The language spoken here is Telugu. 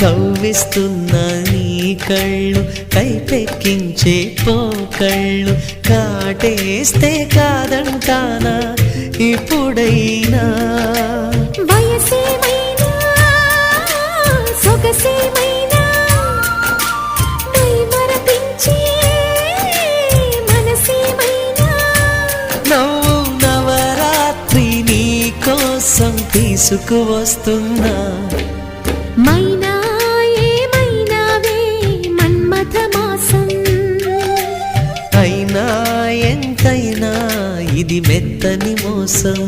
కవ్విస్తున్న నీ కళ్ళు కైపెక్కించే పోకళ్ళు కాటేస్తే కాదంటానా ఇప్పుడైనా? వయసేమైనా? సొగసేమైనా? మై కోసం తీసుకువస్తున్నా. మైనా ఎంతైనా ఇది మెత్తని మోసం.